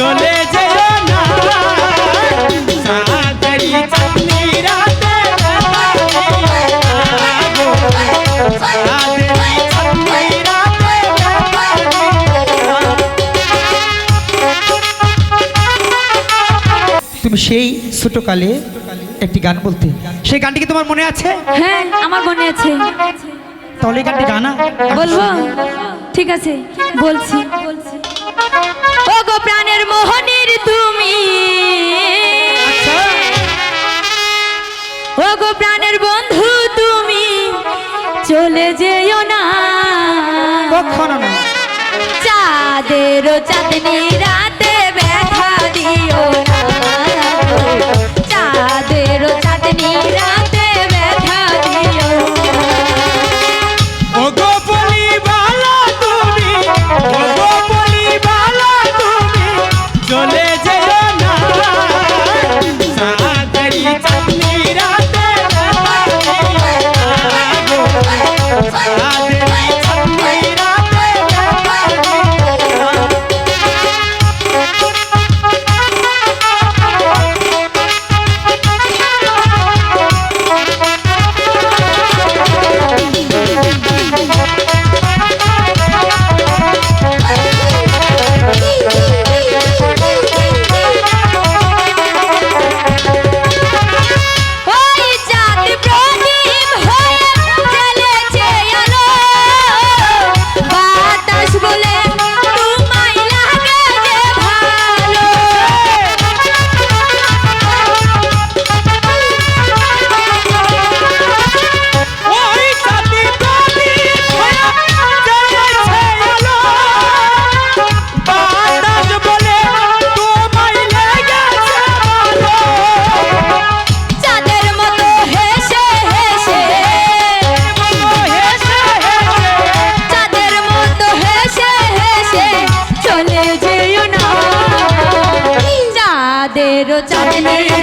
চলে যেও না। সাদারি চাঁদনি রাতে সাদারি চাঁদনি রাতে তুমি সেই ছোটকালে একটি গান বলতে। সেই গানটি কি তোমার মনে আছে? হ্যাঁ আমার মনে আছে। তাহলে গানটি গানা। বলব? ঠিক আছে বলছি। গো প্রাণের মোহনের তুমি। ও গো প্রাণের বন্ধু তুমি চলে যেও না। কখনো না। চাঁদের চাঁদনি রাতে ব্যথা দিও না। চাঁদের চাঁদনি রাতে চাঁদনি